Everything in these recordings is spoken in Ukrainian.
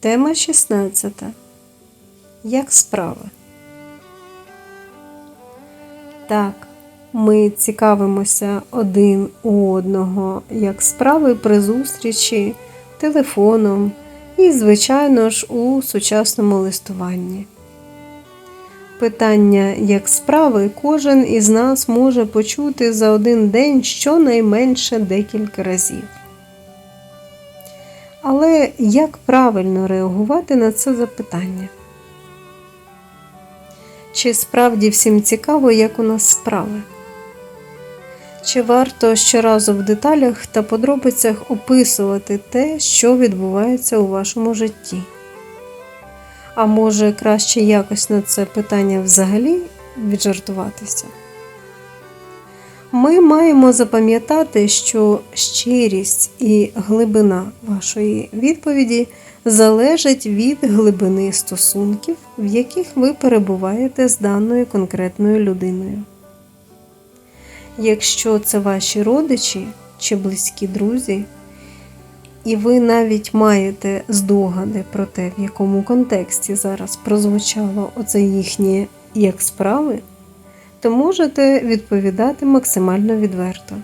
Тема 16. Як справи? Так, ми цікавимося один у одного, як справи при зустрічі, телефоном і, звичайно ж, у сучасному листуванні. Питання як справи кожен із нас може почути за один день щонайменше декілька разів. Але як правильно реагувати на це запитання? Чи справді всім цікаво, як у нас справи? Чи варто щоразу в деталях та подробицях описувати те, що відбувається у вашому житті? А може краще якось на це питання взагалі віджартуватися? Ми маємо запам'ятати, що щирість і глибина вашої відповіді залежать від глибини стосунків, в яких ви перебуваєте з даною конкретною людиною. Якщо це ваші родичі чи близькі друзі, і ви навіть маєте здогади про те, в якому контексті зараз прозвучало оце їхнє як справи, то можете відповідати максимально відверто.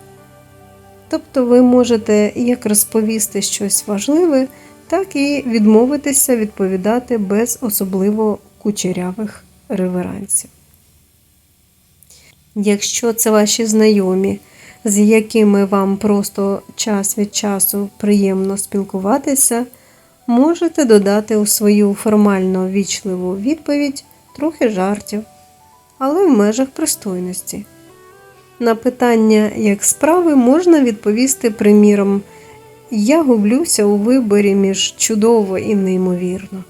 Тобто ви можете як розповісти щось важливе, так і відмовитися відповідати без особливо кучерявих реверансів. Якщо це ваші знайомі, з якими вам просто час від часу приємно спілкуватися, можете додати у свою формально вічливу відповідь трохи жартів, але в межах пристойності. На питання, як справи, можна відповісти приміром Я гублюся у виборі між чудово і неймовірно.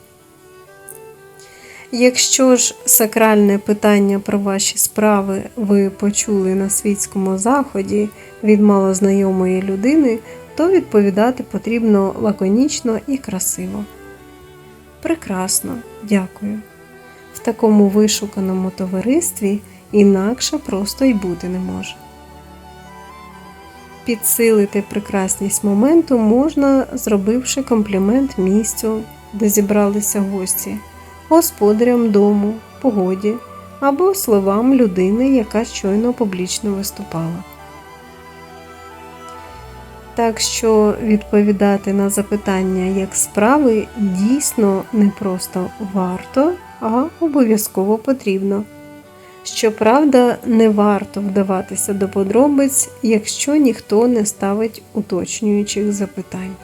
Якщо ж сакральне питання про ваші справи ви почули на світському заході від малознайомої людини, то відповідати потрібно лаконічно і красиво. Прекрасно, дякую. В такому вишуканому товаристві інакше просто й бути не може. Підсилити прекрасність моменту можна, зробивши комплімент місцю, де зібралися гості господарям дому, погоді або словам людини, яка щойно публічно виступала. Так що відповідати на запитання, як справи, дійсно не просто варто, а обов'язково потрібно. Щоправда, не варто вдаватися до подробиць, якщо ніхто не ставить уточнюючих запитань.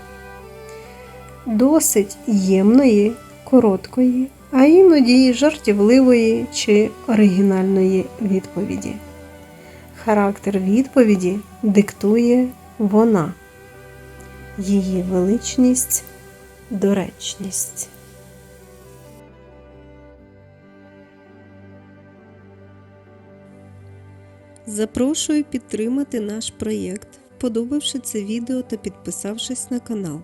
Досить ємної, короткої а іноді й жартівливої чи оригінальної відповіді. Характер відповіді диктує вона, її величність, доречність. Запрошую підтримати наш проєкт, подобавши це відео та підписавшись на канал.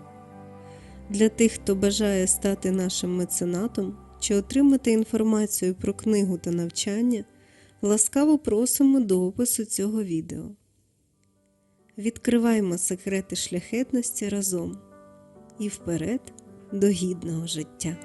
Для тих, хто бажає стати нашим меценатом чи отримати інформацію про книгу та навчання, ласкаво просимо до опису цього відео. Відкриваємо секрети шляхетності разом і вперед до гідного життя.